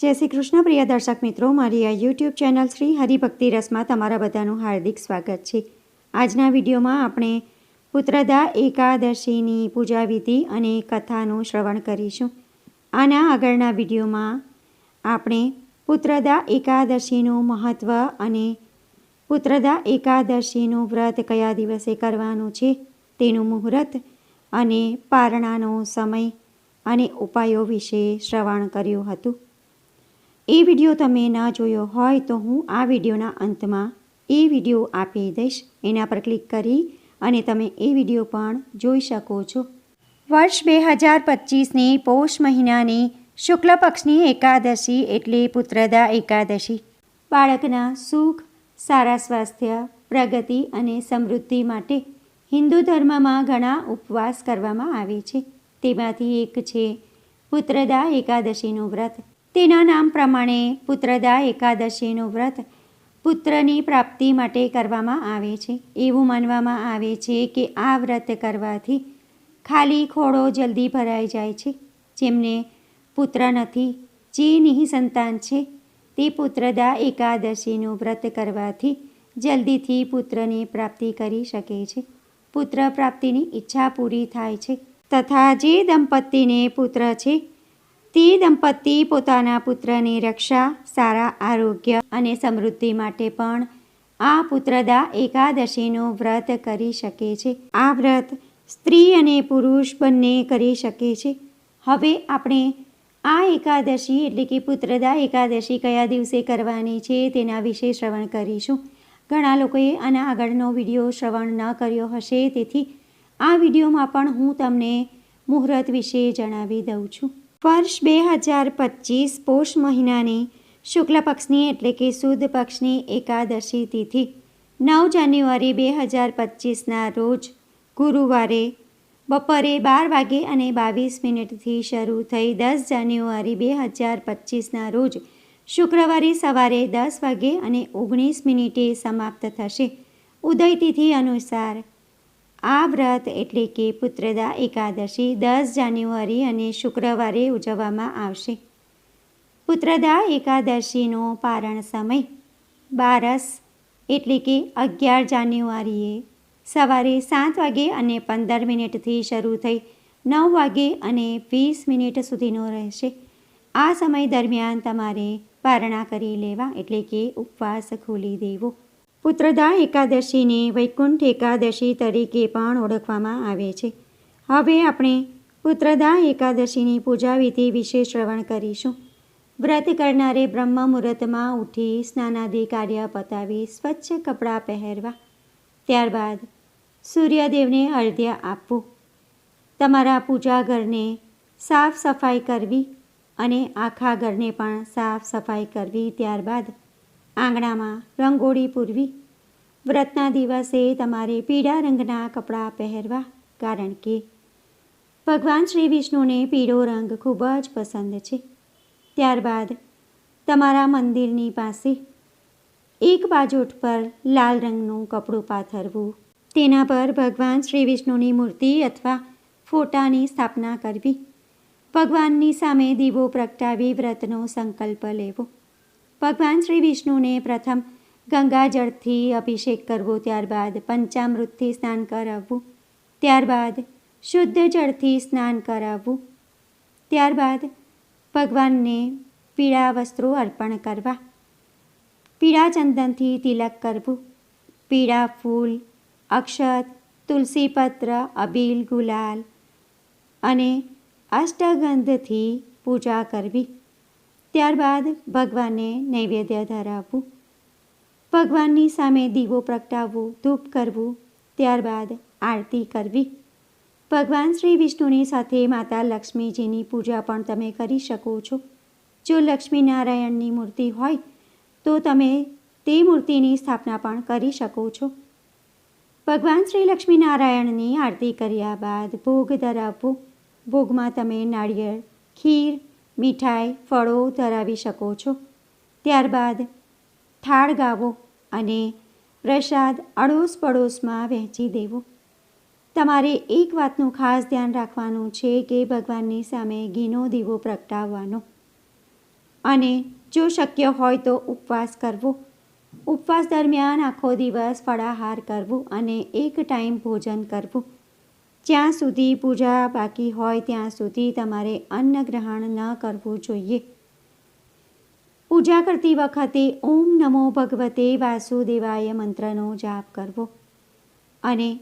જય શ્રી કૃષ્ણ, પ્રિય દર્શક મિત્રો. મારી આ યુટ્યુબ ચેનલ શ્રી હરિભક્તિ રસમાં તમારા બધાનું હાર્દિક સ્વાગત છે. આજના વિડીયોમાં આપણે પુત્રદા એકાદશીની પૂજા વિધિ અને કથાનું શ્રવણ કરીશું. આના આગળના વિડીયોમાં આપણે પુત્રદા એકાદશીનું મહત્ત્વ અને પુત્રદા એકાદશીનું વ્રત કયા દિવસે કરવાનું છે, તેનું મુહૂર્ત અને પારણાનો સમય અને ઉપાયો વિશે શ્રવણ કર્યું હતું. એ વીડિયો તમે ન જોયો હોય તો હું આ વિડીયોના અંતમાં એ વીડિયો આપી દઈશ. એના પર ક્લિક કરી અને તમે એ વીડિયો પણ જોઈ શકો છો. વર્ષ બે હજાર પચીસની પૌષ મહિનાની શુક્લ પક્ષની એકાદશી એટલે પુત્રદા એકાદશી. બાળકના સુખ, સારા સ્વાસ્થ્ય, પ્રગતિ અને સમૃદ્ધિ માટે હિન્દુ ધર્મમાં ઘણા ઉપવાસ કરવામાં આવે છે. તેમાંથી એક છે પુત્રદા એકાદશીનું વ્રત. તેના નામ પ્રમાણે પુત્રદા એકાદશીનું વ્રત પુત્રની પ્રાપ્તિ માટે કરવામાં આવે છે. એવું માનવામાં આવે છે કે આ વ્રત કરવાથી ખાલી ખોડો જલ્દી ભરાઈ જાય છે. જેમને પુત્ર નથી, જે નિઃસંતાન છે, તે પુત્રદા એકાદશીનું વ્રત કરવાથી જલ્દીથી પુત્રની પ્રાપ્તિ કરી શકે છે. પુત્ર પ્રાપ્તિની ઈચ્છા પૂરી થાય છે. તથા જે દંપતીને પુત્ર છે તે દંપતી પોતાના પુત્રની રક્ષા, સારા આરોગ્ય અને સમૃદ્ધિ માટે પણ આ પુત્રદા એકાદશીનું વ્રત કરી શકે છે. આ વ્રત સ્ત્રી અને પુરુષ બંને કરી શકે છે. હવે આપણે આ એકાદશી એટલે કે પુત્રદા એકાદશી કયા દિવસે કરવાની છે તેના વિશે શ્રવણ કરીશું. ઘણા લોકોએ આના આગળનો વીડિયો શ્રવણ ન કર્યો હશે, તેથી આ વિડીયોમાં પણ હું તમને મુહૂર્ત વિશે જણાવી દઉં છું. વર્ષ બે હજાર પચીસ પોષ મહિનાની શુક્લ પક્ષની એટલે કે સુદ પક્ષની એકાદશી તિથિ, નવ જાન્યુઆરી બે હજાર પચીસના રોજ ગુરુવારે બપોરે બાર વાગે અને બાવીસ મિનિટથી શરૂ થઈ દસ જાન્યુઆરી બે હજાર પચીસના રોજ શુક્રવારે સવારે દસ વાગે અને ઓગણીસ મિનિટે સમાપ્ત થશે. ઉદય તિથિ અનુસાર આ વ્રત એટલે કે પુત્રદા એકાદશી દસ જાન્યુઆરી અને શુક્રવારે ઉજવવામાં આવશે. પુત્રદા એકાદશીનો પારણ સમય બારસ એટલે કે અગિયાર જાન્યુઆરીએ સવારે સાત વાગે અને પંદર મિનિટથી શરૂ થઈ નવ વાગે અને વીસ મિનિટ સુધીનો રહેશે. આ સમય દરમિયાન તમારે પારણા કરી લેવા એટલે કે ઉપવાસ ખોલી દેવો. પુત્રદા એકાદશીને વૈકુંઠ એકાદશી તરીકે પણ ઓળખવામાં આવે છે. હવે આપણે પુત્રદા એકાદશીની પૂજા વિધિ વિશે શ્રવણ કરીશું. વ્રત કરનારે બ્રહ્મ મુહૂર્તમાં ઉઠી સ્નાનાદિ કાર્ય પતાવી સ્વચ્છ કપડાં પહેરવા. ત્યારબાદ સૂર્યદેવને અર્ધ્ય આપવું. તમારા પૂજા ઘરને સાફ સફાઈ કરવી અને આખા ઘરને પણ સાફ સફાઈ કરવી. ત્યારબાદ આંગણામાં રંગોળી પૂરવી. વ્રતના દિવસે તમારે પીળા રંગના કપડાં પહેરવા, કારણ કે ભગવાન શ્રી વિષ્ણુને પીળો રંગ ખૂબ જ પસંદ છે. ત્યારબાદ તમારા મંદિરની પાસે એક બાજોટ પર લાલ રંગનું કપડું પાથરવું. તેના પર ભગવાન શ્રી વિષ્ણુની મૂર્તિ અથવા ફોટાની સ્થાપના કરવી. ભગવાનની સામે દીવો પ્રગટાવી વ્રતનો સંકલ્પ લેવો. ભગવાન શ્રી વિષ્ણુને પ્રથમ ગંગાજળથી અભિષેક કરવો, ત્યારબાદ પંચામૃતથી સ્નાન કરાવવું, ત્યારબાદ શુદ્ધ જળથી સ્નાન કરાવવું, ત્યારબાદ ભગવાનને પીળા વસ્ત્રો અર્પણ કરવા, પીળા ચંદનથી તિલક કરવું, પીળા ફૂલ, અક્ષત, તુલસીપત્ર, અબીલ ગુલાલ અને અષ્ટગંધથી પૂજા કરવી. ત્યારબાદ ભગવાનને નૈવેદ્ય ધરાવવું, ભગવાનની સામે દીવો પ્રગટાવવો, ધૂપ કરવું, ત્યારબાદ આરતી કરવી. ભગવાન શ્રી વિષ્ણુની સાથે માતા લક્ષ્મીજીની પૂજા પણ તમે કરી શકો છો. જો લક્ષ્મીનારાયણની મૂર્તિ હોય, તો તમે તે મૂર્તિની સ્થાપના પણ કરી શકો છો. ભગવાન શ્રી લક્ષ્મીનારાયણની આરતી કર્યા બાદ ભોગ ધરાવવો. ભોગમાં તમે નાળિયેર, ખીર મીઠાઈ, ફળો ધરાવી શકો છો. ત્યારબાદ થાળ ગાવો અને પ્રસાદ અડોશ પડોશમાં વહેંચી દેવો. તમારે એક વાતનું ખાસ ધ્યાન રાખવાનું છે કે ભગવાનની સામે ઘીનો દીવો પ્રગટાવવાનો. અને જો શક્ય હોય તો ઉપવાસ કરવો. ઉપવાસ દરમિયાન આખો દિવસ ફળાહાર કરવું અને એક ટાઈમ ભોજન કરવું. જ્યાં સુધી પૂજા બાકી હોય ત્યાં સુધી તમારે અન્ન ગ્રહણ ન કરવું જોઈએ. પૂજા કરતી વખતે ઓમ નમો ભગવતે વાસુદેવાય મંત્રનો જાપ કરવો. અને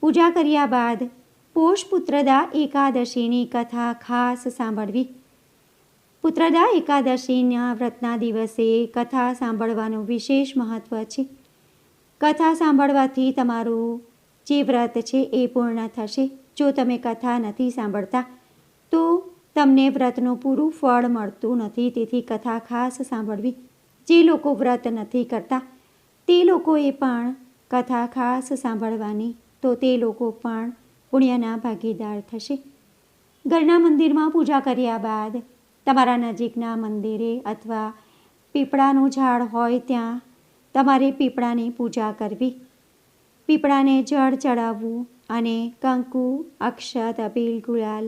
પૂજા કર્યા બાદ પોષ પુત્રદા એકાદશીની કથા ખાસ સાંભળવી. પુત્રદા એકાદશીના વ્રતના દિવસે કથા સાંભળવાનું વિશેષ મહત્ત્વ છે. કથા સાંભળવાથી તમારું જે વ્રત છે એ પૂર્ણ થશે. જો તમે કથા નથી સાંભળતા, તો તમને વ્રતનું પૂરું ફળ મળતું નથી. તેથી કથા ખાસ સાંભળવી. જે લોકો વ્રત નથી કરતા, તે લોકોએ પણ કથા ખાસ સાંભળવાની, તો તે લોકો પણ પુણ્યના ભાગીદાર થશે. ઘરના મંદિરમાં પૂજા કર્યા બાદ તમારા નજીકના મંદિરે અથવા પીપળાનું ઝાડ હોય ત્યાં તમારે પીપળાની પૂજા કરવી. પીપળાને જળ ચડાવવું અને કંકુ, અક્ષત અપીલ ગુલાલ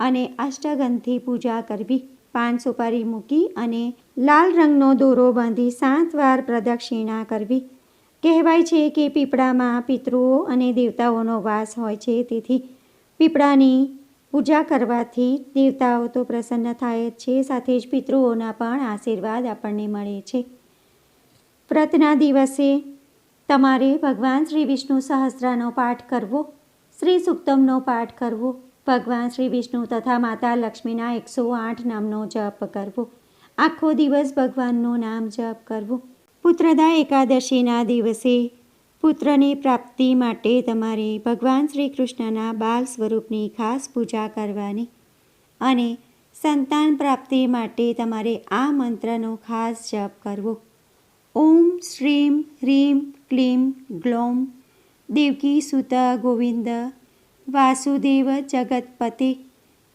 અને અષ્ટગંધથી પૂજા કરવી. પાન સુપારી મૂકી અને લાલ રંગનો દોરો બાંધી સાત વાર પ્રદક્ષિણા કરવી. કહેવાય છે કે પીપળામાં પિતૃઓ અને દેવતાઓનો વાસ હોય છે, તેથી પીપળાની પૂજા કરવાથી દેવતાઓ તો પ્રસન્ન થાય જ છે, સાથે જ પિતૃઓના પણ આશીર્વાદ આપણને મળે છે. વ્રતના દિવસે તમારે ભગવાન શ્રી વિષ્ણુ સહસ્ત્રનો પાઠ કરવો, શ્રી સુક્તમનો પાઠ કરવો, ભગવાન શ્રી વિષ્ણુ તથા માતા લક્ષ્મીના એકસો આઠ નામનો જપ કરવો, આખો દિવસ ભગવાનનું નામ જપ કરવું. પુત્રદા એકાદશીના દિવસે પુત્રની પ્રાપ્તિ માટે તમારે ભગવાન શ્રી કૃષ્ણના બાલ સ્વરૂપની ખાસ પૂજા કરવાની અને સંતાન પ્રાપ્તિ માટે તમારે આ મંત્રનો ખાસ જપ કરવો. ઓમ શ્રીમ હ્રીમ ક્લીમ ગ્લોમ. દેવકી સુત ગોવિંદ. વાસુદેવ જગતપતિ.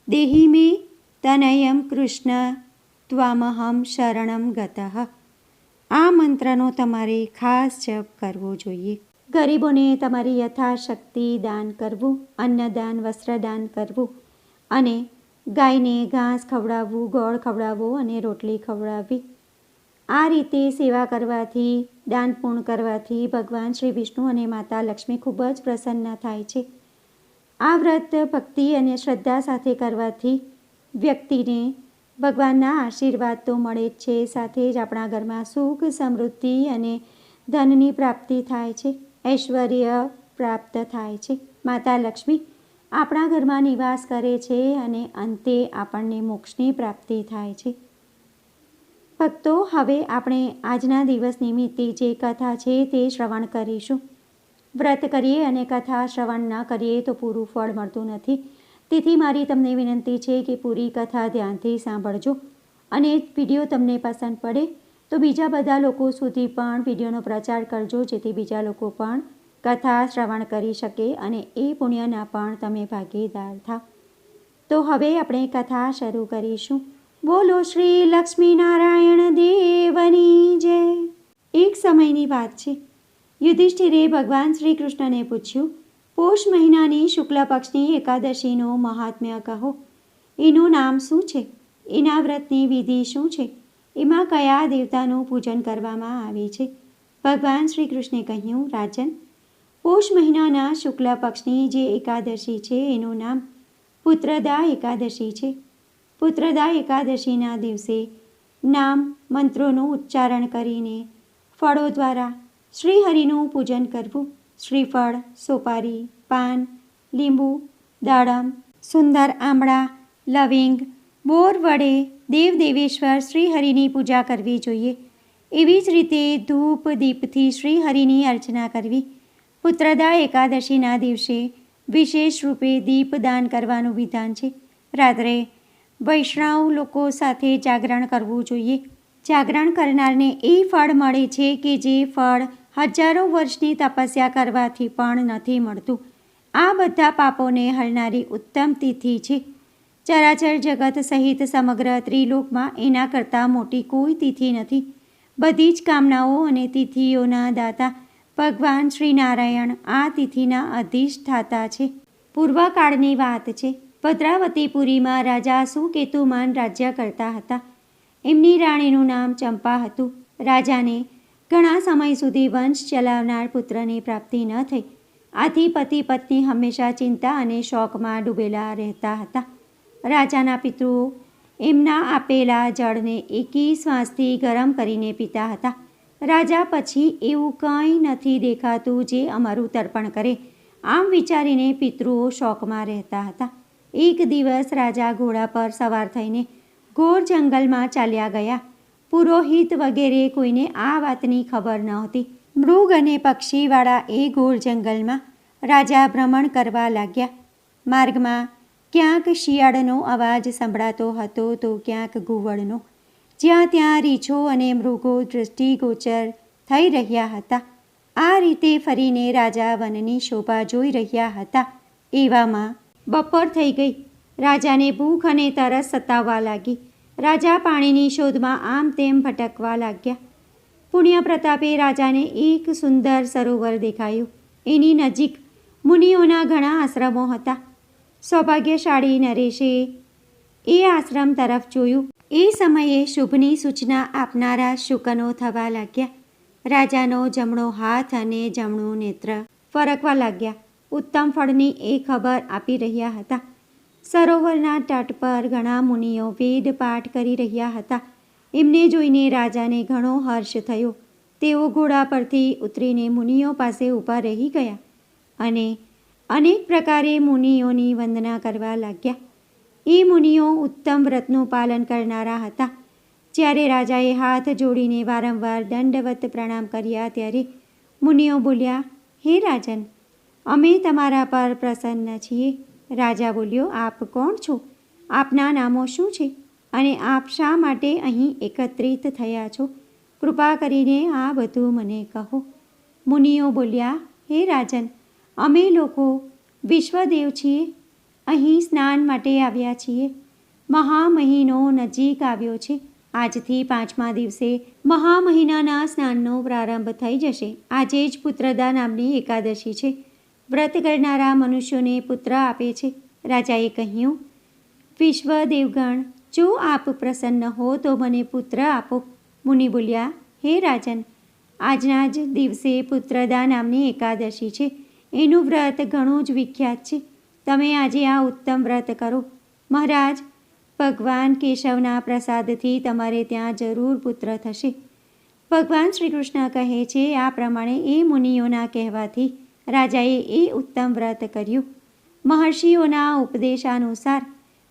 દેહી મે તનયમ કૃષ્ણ. ત્વામહમ શરણમ ગતઃ. આ મંત્રનો તમારે ખાસ જપ કરવો જોઈએ. ગરીબોને તમારી યથાશક્તિ દાન કરવું, અન્નદાન, વસ્ત્રદાન કરવું અને ગાયને ઘાસ ખવડાવવું, ગોળ ખવડાવવું અને રોટલી ખવડાવવી. આ રીતે સેવા કરવાથી, દાન પૂર્ણ કરવાથી ભગવાન શ્રી વિષ્ણુ અને માતા લક્ષ્મી ખૂબ જ પ્રસન્ન થાય છે. આ વ્રત ભક્તિ અને શ્રદ્ધા સાથે કરવાથી વ્યક્તિને ભગવાનના આશીર્વાદ તો મળે જ છે, સાથે જ આપણા ઘરમાં સુખ, સમૃદ્ધિ અને ધનની પ્રાપ્તિ થાય છે, ઐશ્વર્ય પ્રાપ્ત થાય છે. માતા લક્ષ્મી આપણા ઘરમાં નિવાસ કરે છે અને અંતે આપણને મોક્ષની પ્રાપ્તિ થાય છે. ભક્તો, હવે આપણે આજના દિવસ નિમિત્તે જે કથા છે તે શ્રવણ કરીશું. વ્રત કરીએ અને કથા શ્રવણ ન કરીએ તો પૂરું ફળ મળતું નથી. તેથી મારી તમને વિનંતી છે કે પૂરી કથા ધ્યાનથી સાંભળજો. અને વીડિયો તમને પસંદ પડે, તો બીજા બધા લોકો સુધી પણ વિડીયોનો પ્રચાર કરજો, જેથી બીજા લોકો પણ કથા શ્રવણ કરી શકે અને એ પુણ્યના પણ તમે ભાગીદાર થાવ તો હવે આપણે કથા શરૂ કરીશું. બોલો શ્રી લક્ષ્મીનારાયણ દેવની જય. એક સમયની વાત છે. યુધિષ્ઠિરે ભગવાન શ્રી કૃષ્ણને પૂછ્યું, પોષ મહિનાની શુક્લ પક્ષની એકાદશીનો મહાત્મ્ય કહો. એનું નામ શું છે? એના વ્રતની વિધિ શું છે? એમાં કયા દેવતાનું પૂજન કરવામાં આવે છે? ભગવાન શ્રી કૃષ્ણે કહ્યું, રાજન, પોષ મહિનાના શુક્લ પક્ષની જે એકાદશી છે એનું નામ પુત્રદા એકાદશી છે. પુત્રદા એકાદશીના દિવસે નામ મંત્રોનું ઉચ્ચારણ કરીને ફળો દ્વારા શ્રીહરિનું પૂજન કરવું. શ્રીફળ, સોપારી, પાન, લીંબુ, દાડમ, સુંદર આમળા, લવિંગ, બોર વડે દેવદેવેશ્વર શ્રીહરિની પૂજા કરવી જોઈએ. એવી જ રીતે ધૂપ દીપથી શ્રીહરિની અર્ચના કરવી. પુત્રદા એકાદશીના દિવસે વિશેષ રૂપે દીપદાન કરવાનું વિધાન છે. રાત્રે વૈષ્ણવ લોકો સાથે જાગરણ કરવું જોઈએ. જાગરણ કરનારને એ ફળ મળે છે કે જે ફળ હજારો વર્ષની તપસ્યા કરવાથી પણ નથી મળતું. આ બધા પાપોને હરનારી ઉત્તમ તિથિ છે. ચરાચર જગત સહિત સમગ્ર ત્રિલોકમાં એના કરતાં મોટી કોઈ તિથિ નથી. બધી જ કામનાઓ અને તિથિઓના દાતા ભગવાન શ્રી નારાયણ આ તિથિના અધિષ્ઠાતા છે. પૂર્વકાળની વાત છે. ભદ્રાવતીપુરીમાં રાજા સુકેતુમાન રાજ્ય કરતા હતા. એમની રાણીનું નામ ચંપા હતું. રાજાને ઘણા સમય સુધી વંશ ચલાવનાર પુત્રની પ્રાપ્તિ ન થઈ. આથી પતિ પત્ની હંમેશા ચિંતા અને શોકમાં ડૂબેલા રહેતા હતા. રાજાના પિતૃઓ એમના આપેલા જળને એકી શ્વાસથી ગરમ કરીને પીતા હતા. રાજા પછી એવું કંઈ નથી દેખાતું જે અમારું તર્પણ કરે. આમ વિચારીને પિતૃઓ શોકમાં રહેતા હતા. એક દિવસ રાજા ઘોડા પર સવાર થઈને ઘોર જંગલમાં ચાલ્યા ગયા. પુરોહિત વગેરે કોઈને આ વાતની ખબર નહોતી મૃગ અને પક્ષીવાળા એ ઘોર જંગલમાં રાજા ભ્રમણ કરવા લાગ્યા. માર્ગમાં ક્યાંક શિયાળનો અવાજ સંભળાતો હતો તો ક્યાંક ઘુવડનો જ્યાં ત્યાં રીછો અને મૃગો દૃષ્ટિગોચર થઈ રહ્યા હતા. આ રીતે ફરીને રાજા વનની શોભા જોઈ રહ્યા હતા. એવામાં બપોર થઈ ગઈ. રાજાને ભૂખ અને તરસ સતાવવા લાગી. રાજા પાણીની શોધમાં આમ તેમ ભટકવા લાગ્યા. પુણ્ય પ્રતાપે રાજાને એક સુંદર સરોવર દેખાયું. એની નજીક મુનિઓના ઘણા આશ્રમો હતા. સૌભાગ્યશાળી નરેશે એ આશ્રમ તરફ જોયું. એ સમયે શુભની સૂચના આપનારા શુકનો થવા લાગ્યા. રાજાનો જમણો હાથ અને જમણું નેત્ર ફરકવા લાગ્યા. ઉત્તમ ફળની એ ખબર આપી રહ્યા હતા. સરોવરના તટ પર ઘણા મુનિઓ વેદ પાઠ કરી રહ્યા હતા. એમને જોઈને રાજાને ઘણો હર્ષ થયો. તેઓ ઘોડા પરથી ઉતરીને મુનિઓ પાસે ઊભા રહી ગયા અને અનેક પ્રકારે મુનિઓની વંદના કરવા લાગ્યા. એ મુનિઓ ઉત્તમ વ્રતનું પાલન કરનારા હતા. જ્યારે રાજાએ હાથ જોડીને વારંવાર દંડવત પ્રણામ કર્યા ત્યારે મુનિઓ બોલ્યા, હે રાજન અમે તમારા પર પ્રસન્ન છીએ. રાજા બોલ્યો, આપ કોણ છો? આપના નામો શું છે? અને આપ શા માટે અહીં એકત્રિત થયા છો? કૃપા કરીને આ બધું મને કહો. મુનિઓ બોલ્યા, હે રાજન, અમે લોકો વિશ્વદેવ છીએ. અહીં સ્નાન માટે આવ્યા છીએ. મહામહિનો નજીક આવ્યો છે. આજથી પાંચમા દિવસે મહામહિનાના સ્નાનનો પ્રારંભ થઈ જશે. આજે જ પુત્રદા નામની એકાદશી છે. વ્રત કરનારા મનુષ્યોને પુત્ર આપે છે. રાજાએ કહ્યું, વિશ્વ દેવગણ, જો આપ પ્રસન્ન હો તો મને પુત્ર આપો. મુનિ બોલ્યા, હે રાજન, આજના જ દિવસે પુત્રદા નામની એકાદશી છે. એનું વ્રત ઘણું જ વિખ્યાત છે. તમે આજે આ ઉત્તમ વ્રત કરો. મહારાજ, ભગવાન કેશવના પ્રસાદથી તમારે ત્યાં જરૂર પુત્ર થશે. ભગવાન શ્રી કૃષ્ણ કહે છે, આ પ્રમાણે એ મુનિઓના કહેવાથી રાજાએ એ ઉત્તમ વ્રત કર્યું. મહર્ષિઓના ઉપદેશાનુસાર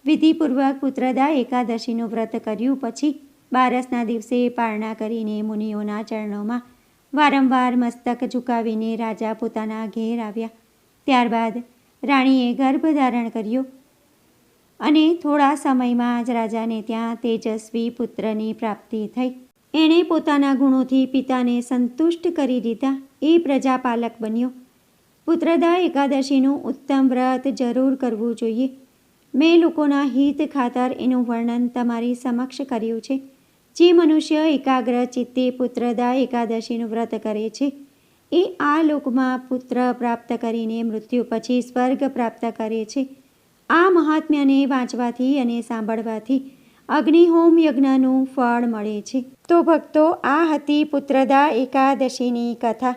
વિધિપૂર્વક પુત્રદા એકાદશીનું વ્રત કર્યું પછી બારસના દિવસે પારણા કરીને મુનિઓના ચરણોમાં વારંવાર મસ્તક ઝુકાવીને રાજા પોતાના ઘેર આવ્યા. ત્યારબાદ રાણીએ ગર્ભ ધારણ કર્યો અને થોડા સમયમાં જ રાજાને ત્યાં તેજસ્વી પુત્રની પ્રાપ્તિ થઈ. એણે પોતાના ગુણોથી પિતાને સંતુષ્ટ કરી દીધા. એ પ્રજાપાલક બન્યો. પુત્રદા એકાદશીનું ઉત્તમ વ્રત જરૂર કરવું જોઈએ. મેં લોકોના હિત ખાતર એનું વર્ણન તમારી સમક્ષ કર્યું છે. જે મનુષ્ય એકાગ્ર ચિત્તે પુત્રદા એકાદશીનું વ્રત કરે છે, એ આ લોકમાં પુત્ર પ્રાપ્ત કરીને મૃત્યુ પછી સ્વર્ગ પ્રાપ્ત કરે છે. આ મહાત્મ્યને વાંચવાથી અને સાંભળવાથી અગ્નિહોમ યજ્ઞનું ફળ મળે છે. તો ભક્તો, આ હતી પુત્રદા એકાદશીની કથા.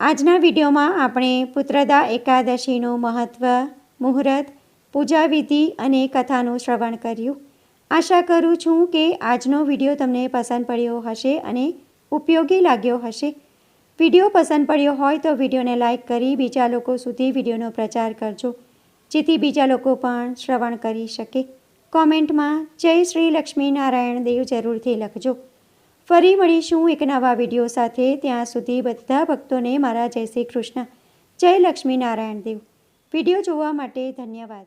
આજના વિડીયોમાં આપણે પુત્રદા એકાદશીનું મહત્ત્વ મુહૂર્ત, પૂજાવિધિ અને કથાનું શ્રવણ કર્યું. આશા કરું છું કે આજનો વીડિયો તમને પસંદ પડ્યો હશે અને ઉપયોગી લાગ્યો હશે. વીડિયો પસંદ પડ્યો હોય તો વિડીયોને લાઇક કરી બીજા લોકો સુધી વિડીયોનો પ્રચાર કરજો, જેથી બીજા લોકો પણ શ્રવણ કરી શકે. કોમેન્ટમાં જય શ્રી લક્ષ્મી નારાયણ દેવ જરૂરથી લખજો. ફરી મળીશું એક નવા વીડિયો સાથે. ત્યાં સુધી બધા ભક્તોને મારા જય શ્રી કૃષ્ણ. જય લક્ષ્મી નારાયણ દેવ. વીડિયો જોવા માટે ધન્યવાદ.